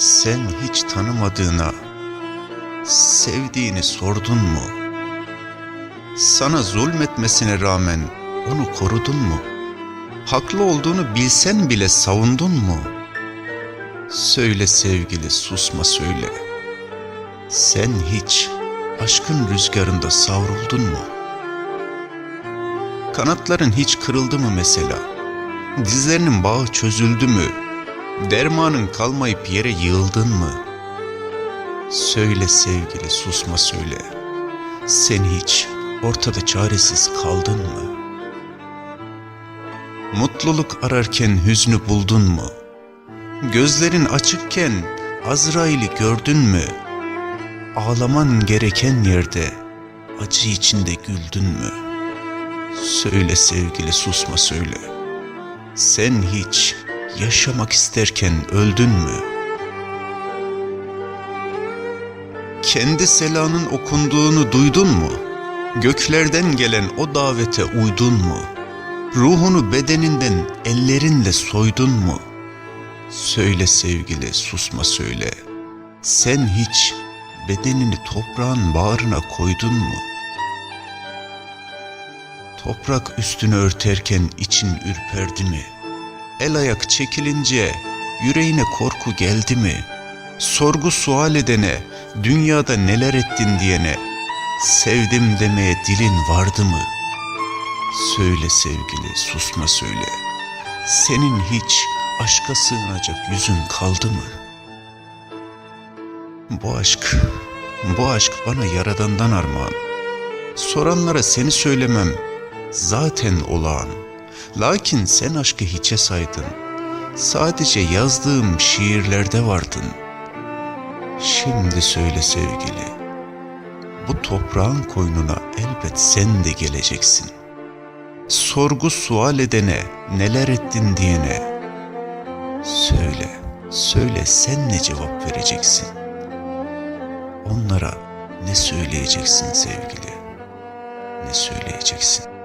Sen hiç tanımadığına sevdiğini sordun mu? Sana zulmetmesine rağmen onu korudun mu? Haklı olduğunu bilsen bile savundun mu? Söyle sevgili susma söyle. Sen hiç aşkın rüzgarında savruldun mu? Kanatların hiç kırıldı mı mesela? Dizlerinin bağı çözüldü mü? Dermanın kalmayıp yere yığıldın mı? Söyle sevgili susma söyle. Sen hiç ortada çaresiz kaldın mı? Mutluluk ararken hüznü buldun mu? Gözlerin açıkken Azrail'i gördün mü? Ağlaman gereken yerde acı içinde güldün mü? Söyle sevgili susma söyle. Sen hiç yaşamak isterken öldün mü? Kendi selanın okunduğunu duydun mu? Göklerden gelen o davete uydun mu? Ruhunu bedeninden ellerinle soydun mu? Söyle sevgili susma söyle. Sen hiç bedenini toprağın bağrına koydun mu? Toprak üstünü örterken için ürperdi mi? El ayak çekilince yüreğine korku geldi mi? Sorgu sual edene, dünyada neler ettin diyene, sevdim demeye dilin vardı mı? Söyle sevgili, susma söyle. Senin hiç aşka sığınacak yüzün kaldı mı? Bu aşk, bu aşk bana yaradandan armağan. Soranlara seni söylemem zaten olağan. Lakin sen aşkı hiçe saydın. Sadece yazdığım şiirlerde vardın. Şimdi söyle sevgili, bu toprağın koynuna elbet sen de geleceksin. Sorgu sual edene, neler ettin diyene, söyle, söyle sen ne cevap vereceksin? Onlara ne söyleyeceksin sevgili? Ne söyleyeceksin?